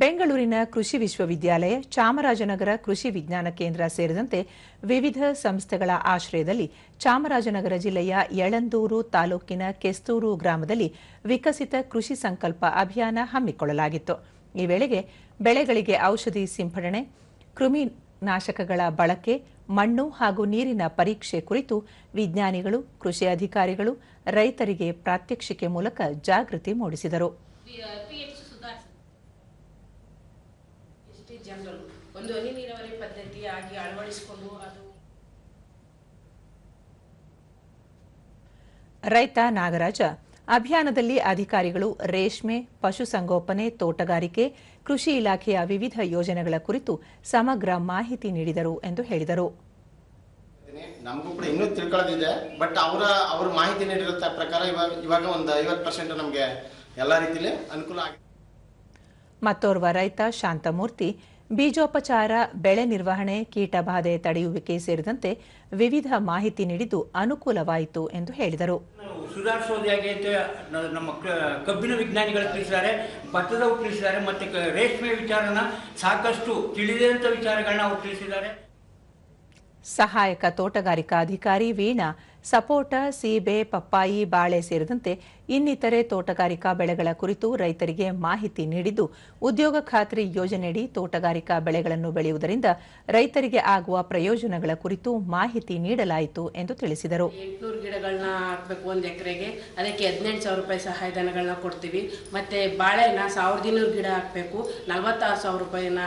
ಬೆಂಗಳೂರಿನ ಕೃಷಿ ವಿಶ್ವವಿದ್ಯಾಲಯ, ಚಾಮರಾಜನಗರ ಕೃಷಿ ವಿಜ್ಞಾನ ಕೇಂದ್ರ ಸೇರಿದಂತೆ ವಿವಿಧ ಸಂಸ್ಥೆಗಳ ಆಶ್ರಯದಲ್ಲಿ ಚಾಮರಾಜನಗರ ಜಿಲ್ಲೆಯ ಯಳಂದೂರು ತಾಲೂಕಿನ ಕೆಸ್ತೂರು ಗ್ರಾಮದಲ್ಲಿ ವಿಕಸಿತ ಕೃಷಿ ಸಂಕಲ್ಪ ಅಭಿಯಾನ ಹಮ್ಮಿಕೊಳ್ಳಲಾಗಿತ್ತು. ಈ ವೇಳೆಗೆ ಬೆಳೆಗಳಿಗೆ ಔಷಧಿ ಸಿಂಪಡಣೆ ಕೃಮಿ ನಾಶಕಗಳ ಬಳಕೆ, ಮಣ್ಣು ಹಾಗೂ ನೀರಿನ ಪರೀಕ್ಷೆ ಕುರಿತು ವಿಜ್ಞಾನಿಗಳು, ಕೃಷಿ ಅಧಿಕಾರಿಗಳು ರೈತರಿಗೆ ಪ್ರಾತ್ಯಕ್ಷಿಕೆ ಮೂಲಕ ಜಾಗೃತಿ ಮೂಡಿಸಿದರು. ಜನರಲ್ ಒಂದು ಹನಿ ನೀರಾವರಿ ಪದ್ಧತಿಯಾಗಿ ಅಳವಡಿಸಿಕೊಂಡು ಅದು ರೈತ ನಾಗರಾಜ ಅಭಿಯಾನದಲ್ಲಿ ಅಧಿಕಾರಿಗಳು ರೇಷ್ಮೆ ಪಶುಸಂಗೋಪನೆ ತೋಟಗಾರಿಕೆ ಕೃಷಿ ಇಲಾಖೆಯ ವಿವಿಧ ಯೋಜನೆಗಳ ಕುರಿತು ಸಮಗ್ರ ಮಾಹಿತಿ ನೀಡಿದರು ಎಂದು ಹೇಳಿದರು. ನಮಗೂ ಕೂಡ ಇನ್ನೂ ತಿಳ್ಕೊಳ್ಳೋದಿದೆ ಬಟ್ ಅವರ ಅವ್ರ ಮಾಹಿತಿ ನೀಡಿರೋ ಪ್ರಕಾರ ಇವಾಗ ಇವಾಗ ಒಂದು ಐವತ್ತು ಪರ್ಸೆಂಟ್ ನಮಗೆ ಎಲ್ಲ ರೀತಿಲಿ ಅನುಕೂಲ ಆಗಿದೆ ಮತ್ತೋರ್ವ ರೈತ ಶಾಂತಮೂರ್ತಿ, ಬೀಜೋಪಚಾರ, ಬೆಳೆ ನಿರ್ವಹಣೆ, ಕೀಟಬಾಧೆ ತಡೆಯುವಿಕೆ ಸೇರಿದಂತೆ ವಿವಿಧ ಮಾಹಿತಿ ನೀಡಿದ್ದು ಅನುಕೂಲವಾಯಿತು ಎಂದು ಹೇಳಿದರು. ಸುಧಾರಿಸೋದು ಹೇಗೆ ನಮ್ಮ ಕಬ್ಬಿನ ವಿಜ್ಞಾನಿಗಳು ತಿಳಿಸಿದ್ದಾರೆ ಭತ್ತದವರು ತಿಳಿಸಿದ್ದಾರೆ, ಮತ್ತೆ ರೇಷ್ಮೆ ವಿಚಾರನ ಸಾಕಷ್ಟು ತಿಳಿದಂತ ವಿಚಾರಗಳನ್ನ ಅವರು ತಿಳಿಸಿದ್ದಾರೆ. ಸಹಾಯಕ ತೋಟಗಾರಿಕಾ ಅಧಿಕಾರಿ ವೀಣಾ ಸಪೋಟ ಸೀಬೆ, ಪಪ್ಪಾಯಿ, ಬಾಳೆ ಸೇರಿದಂತೆ ಇನ್ನಿತರೆ ತೋಟಗಾರಿಕಾ ಬೆಳೆಗಳ ಕುರಿತು ರೈತರಿಗೆ ಮಾಹಿತಿ ನೀಡಿದ್ದು, ಉದ್ಯೋಗ ಖಾತ್ರಿ ಯೋಜನೆಯಡಿ ತೋಟಗಾರಿಕಾ ಬೆಳೆಗಳನ್ನು ಬೆಳೆಯುವುದರಿಂದ ರೈತರಿಗೆ ಆಗುವ ಪ್ರಯೋಜನಗಳ ಕುರಿತು ಮಾಹಿತಿ ನೀಡಲಾಯಿತು ಎಂದು ತಿಳಿಸಿದರು. ಎಂಟುನೂರು ಗಿಡಗಳನ್ನ ಹಾಕಬೇಕು ಒಂದು ಎಕರೆಗೆ, ಅದಕ್ಕೆ ಹದಿನೆಂಟು ಸಾವಿರ ರೂಪಾಯಿ ಸಹಾಯಧನಗಳನ್ನ ಕೊಡ್ತೀವಿ. ಮತ್ತೆ ಬಾಳೆನ ಸಾವಿರದ ಇನ್ನೂರು ಗಿಡ ಹಾಕಬೇಕು, ನಲವತ್ತಾರು ಸಾವಿರ ರೂಪಾಯಿನ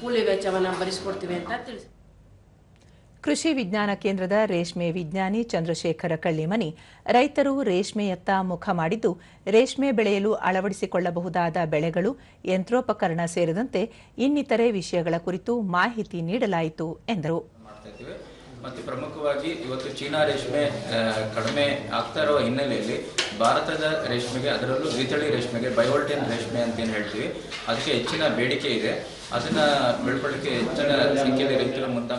ಕೂಲಿ ವೆಚ್ಚವನ್ನು ಭರಿಸ್ಕೊಡ್ತೀವಿ ಅಂತ ತಿಳಿಸಿ ಕೃಷಿ ವಿಜ್ಞಾನ ಕೇಂದ್ರದ ರೇಷ್ಮೆ ವಿಜ್ಞಾನಿ ಚಂದ್ರಶೇಖರ ಕಳ್ಳಿಮನಿ ರೈತರು ರೇಷ್ಮೆಯತ್ತ ಮುಖ ಮಾಡಿದ್ದು, ರೇಷ್ಮೆ ಬೆಳೆಯಲು ಅಳವಡಿಸಿಕೊಳ್ಳಬಹುದಾದ ಬೆಳೆಗಳು, ಯಂತ್ರೋಪಕರಣ ಸೇರಿದಂತೆ ಇನ್ನಿತರೆ ವಿಷಯಗಳ ಕುರಿತು ಮಾಹಿತಿ ನೀಡಲಾಯಿತು ಎಂದರು. ಮತ್ತು ಪ್ರಮುಖವಾಗಿ ಇವತ್ತು ಚೀನಾ ರೇಷ್ಮೆ ಕಡಿಮೆ ಆಗ್ತಾ ಇರುವ ಹಿನ್ನೆಲೆಯಲ್ಲಿ ಭಾರತದ ರೇಷ್ಮೆಗೆ, ಅದರಲ್ಲೂ ದ್ವಿತಳಿ ರೇಷ್ಮೆಗೆ, ಬಯೋಲ್ಟೇನ್ ರೇಷ್ಮೆ ಅಂತ ಏನು ಹೇಳ್ತೀವಿ, ಅದಕ್ಕೆ ಹೆಚ್ಚಿನ ಬೇಡಿಕೆ ಇದೆ. ಅದನ್ನ ಬೆಳ್ಕೊಳ್ಳಿಕ್ಕೆ ಹೆಚ್ಚಿನ ಸಂಖ್ಯೆಯಲ್ಲಿ ರೈತರ ಮುಂದೆ